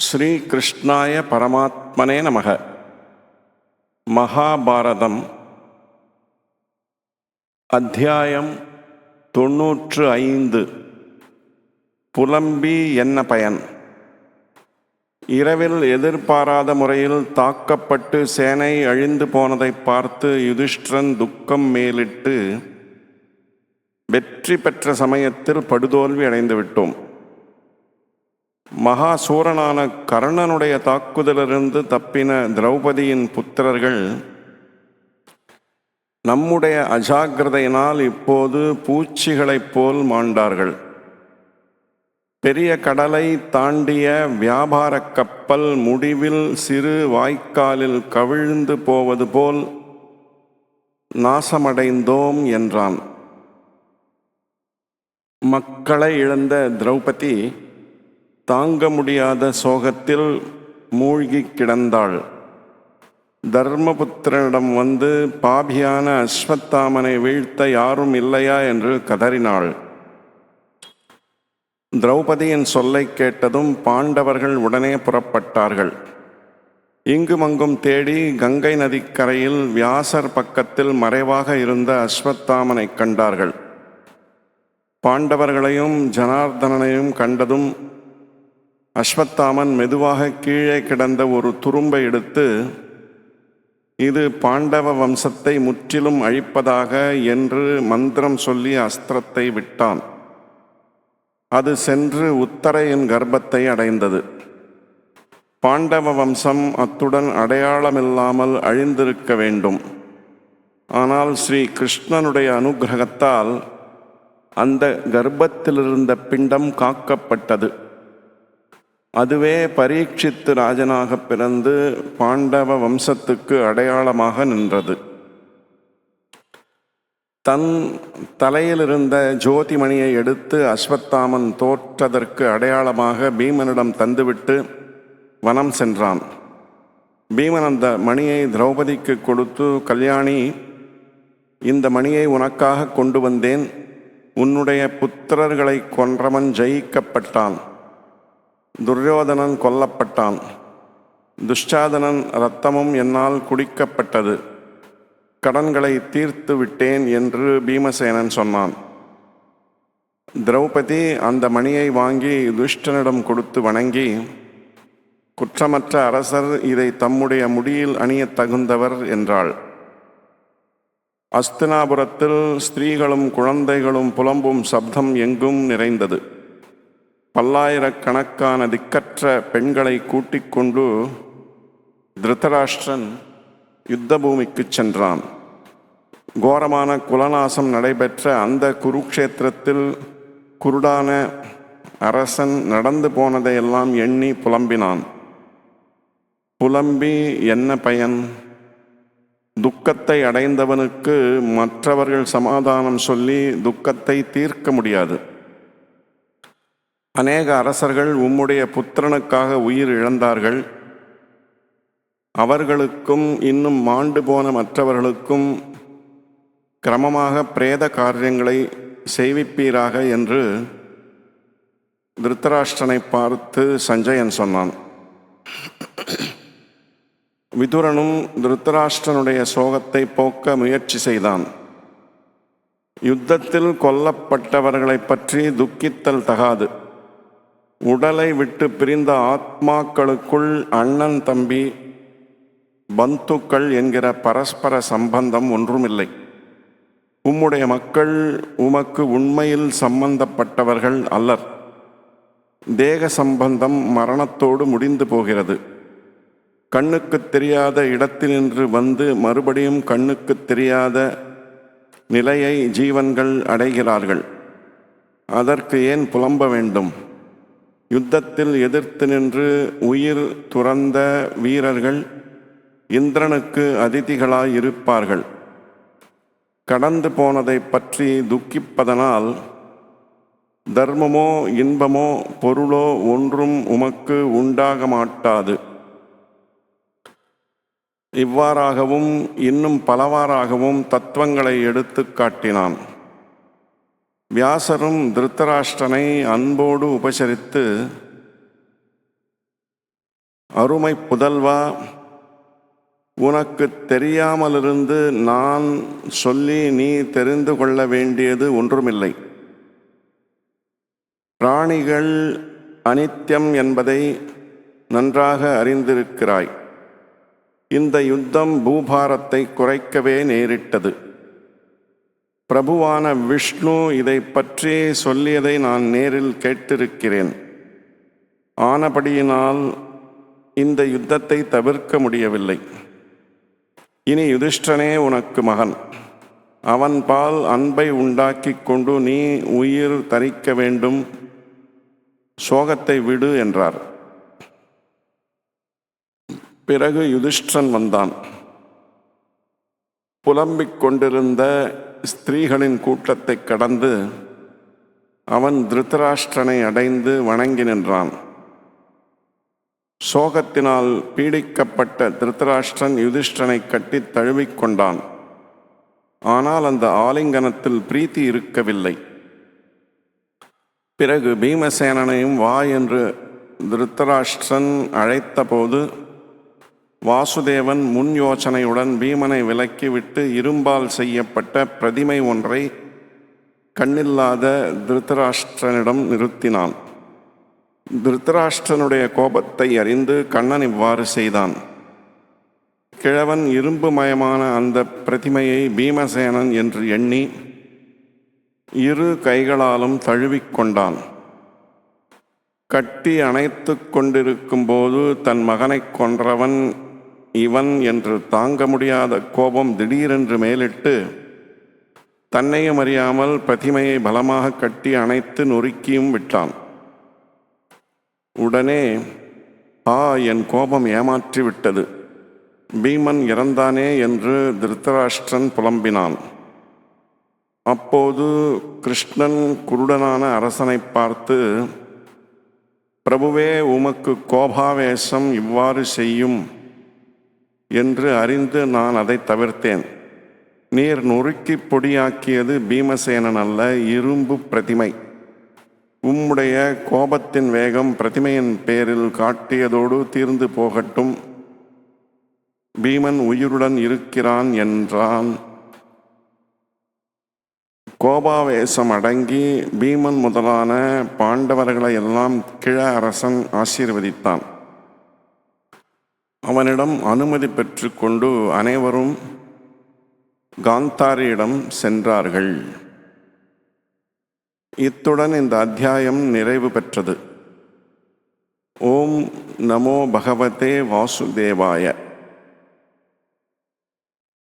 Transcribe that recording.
ஸ்ரீகிருஷ்ணாய பரமாத்மனே நமக. மகாபாரதம். அத்தியாயம் தொன்னூற்று ஐந்து. புலம்பி என்ன பயன்? இரவில் எதிர்பாராத முறையில் தாக்கப்பட்டு சேனை அழிந்து போனதை பார்த்து யுதிஷ்டிரன் துக்கம் மேலிட்டு வெற்றி பெற்ற சமயத்தில் படுதோல்வி அடைந்து விட்டோம் மகாசூரனான கர்ணனுடைய தாக்குதலிலிருந்து தப்பின திரௌபதியின் புத்திரர்கள் நம்முடைய அஜாக்கிரதையினால் இப்போது பூச்சிகளைப் போல் மாண்டார்கள். பெரிய கடலை தாண்டிய வியாபார கப்பல் முடிவில் சிறு வாய்க்காலில் கவிழ்ந்து போவது போல் நாசமடைந்தோம் என்றான். மக்களை இழந்த திரௌபதி தாங்க முடியாத சோகத்தில் மூழ்கி கிடந்தாள். தர்மபுத்திரனிடம் வந்து பாபியான அஸ்வத்தாமனை வீழ்த்த யாரும் இல்லையா? என்று கதறினாள். திரௌபதியின் சொல்லை கேட்டதும் பாண்டவர்கள் உடனே புறப்பட்டார்கள். இங்குமங்கும் தேடி கங்கை நதிக்கரையில் வியாசர் பக்கத்தில் மறைவாக இருந்த அஸ்வத்தாமனை கண்டார்கள். பாண்டவர்களையும் ஜனார்தனனையும் கண்டதும் அஸ்வத்தாமன் மெதுவாக கீழே கிடந்த ஒரு துரும்பை எடுத்து இது பாண்டவ வம்சத்தை முற்றிலும் அழிப்பதாக என்று மந்திரம் சொல்லி அஸ்திரத்தை விட்டான். அது சென்று உத்தரையின் கர்ப்பத்தை அடைந்தது. பாண்டவ வம்சம் அத்துடன் அடையாளமில்லாமல் அழிந்திருக்க வேண்டும். ஆனால் ஸ்ரீ கிருஷ்ணனுடைய அனுகிரகத்தால் அந்த கர்ப்பத்திலிருந்த பிண்டம் காக்கப்பட்டது. அதுவே பரீட்சித்து ராஜனாக பிறந்து பாண்டவ வம்சத்துக்கு அடையாளமாக நின்றது. தன் தலையிலிருந்த ஜோதிமணியை எடுத்து அஸ்வத்தாமன் தோற்றதற்கு அடையாளமாக பீமனிடம் தந்துவிட்டு வனம் சென்றான். பீமன் அந்த மணியை திரௌபதிக்கு கொடுத்து கல்யாணி இந்த மணியை உனக்காக கொண்டு வந்தேன். உன்னுடைய புத்திரர்களை கொன்றவன் ஜெயிக்கப்பட்டான். துரியோதனன் கொல்லப்பட்டான். துஷ்டாதனன் இரத்தமும் என்னால் குடிக்கப்பட்டது. கடன்களை தீர்த்து விட்டேன் என்று பீமசேனன் சொன்னான். திரௌபதி அந்த மணியை வாங்கி துஷ்டனிடம் கொடுத்து வணங்கி குற்றமற்ற அரசர் இதை தம்முடைய முடியில் அணியத் தகுந்தவர் என்றாள். அஸ்தினாபுரத்தில் ஸ்திரீகளும் குழந்தைகளும் புலம்பும் சப்தம் எங்கும் நிறைந்தது. பல்லாயிரக்கணக்கான திக்கற்ற பெண்களை கூட்டிக் கொண்டு திருத்தராஷ்டிரன் யுத்த பூமிக்கு சென்றான். கோரமான குலநாசம் நடைபெற்ற அந்த குருக்ஷேத்திரத்தில் குருடான அரசன் நடந்து போனதையெல்லாம் எண்ணி புலம்பினான். புலம்பி என்ன பயன்? துக்கத்தை அடைந்தவனுக்கு மற்றவர்கள் சமாதானம் சொல்லி துக்கத்தை தீர்க்க முடியாது. அநேக அரசர்கள் உம்முடைய புத்திரனுக்காக உயிர் இழந்தார்கள். அவர்களுக்கும் இன்னும் மாண்டு போன மற்றவர்களுக்கும் கிரமமாக பிரேத காரியங்களை செய்விப்பீராக என்று திருத்தராஷ்டனை பார்த்து சஞ்சயன் சொன்னான். விதுரனும் திருத்தராஷ்டிரனுடைய சோகத்தை போக்க முயற்சி செய்தான். யுத்தத்தில் கொல்லப்பட்டவர்களை பற்றி துக்கித்தல் தகாது. உடலை விட்டு பிரிந்த ஆத்மாக்களுக்குள் அண்ணன் தம்பி பந்துக்கள் என்கிற பரஸ்பர சம்பந்தம் ஒன்றுமில்லை. உம்முடைய மக்கள் உமக்கு உண்மையில் சம்பந்தப்பட்டவர்கள் அல்லர். தேக சம்பந்தம் மரணத்தோடு முடிந்து போகிறது. கண்ணுக்கு தெரியாத இடத்தினின்று வந்து மறுபடியும் கண்ணுக்கு தெரியாத நிலையை ஜீவன்கள் அடைகிறார்கள். அதற்கு ஏன் புலம்ப வேண்டும்? யுத்தத்தில் எதிர்த்து நின்று உயிர் துறந்த வீரர்கள் இந்திரனுக்கு அதிதிகளாயிருப்பார்கள். கடந்து போனதை பற்றி துக்கிப்பதனால் தர்மமோ இன்பமோ பொருளோ ஒன்றும் உமக்கு உண்டாக மாட்டாது இவ்வாறாகவும் இன்னும் பலவாறாகவும் தத்துவங்களை எடுத்து காட்டினான். வியாசரும் திருத்தராஷ்டனை அன்போடு உபசரித்து அருமை புதல்வா உனக்கு தெரியாமலிருந்து நான் சொல்லி நீ தெரிந்து கொள்ள வேண்டியது ஒன்றுமில்லை. பிராணிகள் அனித்யம் என்பதை நன்றாக அறிந்திருக்கிறாய். இந்த யுத்தம் பூபாரத்தை குறைக்கவே நேரிட்டது. பிரபுவான விஷ்ணு இதை பற்றி சொல்லியதை நான் நேரில் கேட்டிருக்கிறேன். ஆனபடியினால் இந்த யுத்தத்தை தவிர்க்க முடியவில்லை. இனி யுதிஷ்டனே உனக்கு மகன். அவன் பால் அன்பை உண்டாக்கி கொண்டு நீ உயிர் தரிக்க வேண்டும். சோகத்தை விடு என்றார். பிறகு யுதிஷ்டன் வந்தான். புலம்பிக் கொண்டிருந்த ஸ்திரீகளின் கூட்டத்தை கடந்து அவன் திருத்தராஷ்டிரனை அடைந்து வணங்கி நின்றான். சோகத்தினால் பீடிக்கப்பட்ட திருத்தராஷ்டிரன் யுதிஷ்டனை கட்டித் தழுவிக்கொண்டான் ஆனால் அந்த ஆலிங்கனத்தில் பிரீத்தி இருக்கவில்லை. பிறகு பீமசேனனையும் வா என்று திருத்தராஷ்டிரன் அழைத்தபோது வாசுதேவன் முன் யோசனையுடன் பீமனை விலக்கிவிட்டு இரும்பால் செய்யப்பட்ட பிரதிமை ஒன்றை கண்ணில்லாத திருத்தராஷ்டிரனிடம் நிறுத்தினான். திருத்தராஷ்டிரனுடைய கோபத்தை அறிந்து கண்ணன் இவ்வாறு செய்தான். கிழவன் இரும்பு மயமான அந்த பிரதிமையை பீமசேனன் என்று எண்ணி இரு கைகளாலும் தழுவிக்கொண்டான் கட்டி அணைத்து கொண்டிருக்கும்போது தன் மகனைக் கொன்றவன் இவன் என்று தாங்க முடியாத கோபம் திடீரென்று மேலிட்டு தன்னையும் அறியாமல் பிரதிமையை பலமாக கட்டி அணைத்து நொறுக்கியும் விட்டான். உடனே ஆ என் கோபம் ஏமாற்றி விட்டது. பீமன் இறந்தானே என்று திருத்தராஷ்டிரன் புலம்பினான். அப்போது கிருஷ்ணன் குருடனான அரசனை பார்த்து பிரபுவே உமக்கு கோபாவேசம் இவ்வாறு செய்யும். என்று அறிந்து நான் அதை தவிர்த்தேன். நீர் நொறுக்கி பொடியாக்கியது பீமசேனன் அல்ல இரும்பு பிரதிமை. உம்முடைய கோபத்தின் வேகம் பிரதிமையின் பேரில் காட்டியதோடு தீர்ந்து போகட்டும். பீமன் உயிருடன் இருக்கிறான் என்றான். கோபாவேசம் அடங்கி பீமன் முதலான பாண்டவர்களை எல்லாம் கிழ அரசன் ஆசீர்வதித்தான். அவனிடம் அனுமதி பெற்றுக்கொண்டு அனைவரும் காந்தாரியிடம் சென்றார்கள். இத்துடன் இந்த அத்தியாயம் நிறைவு பெற்றது. ஓம் நமோ பகவதே வாசுதேவாய.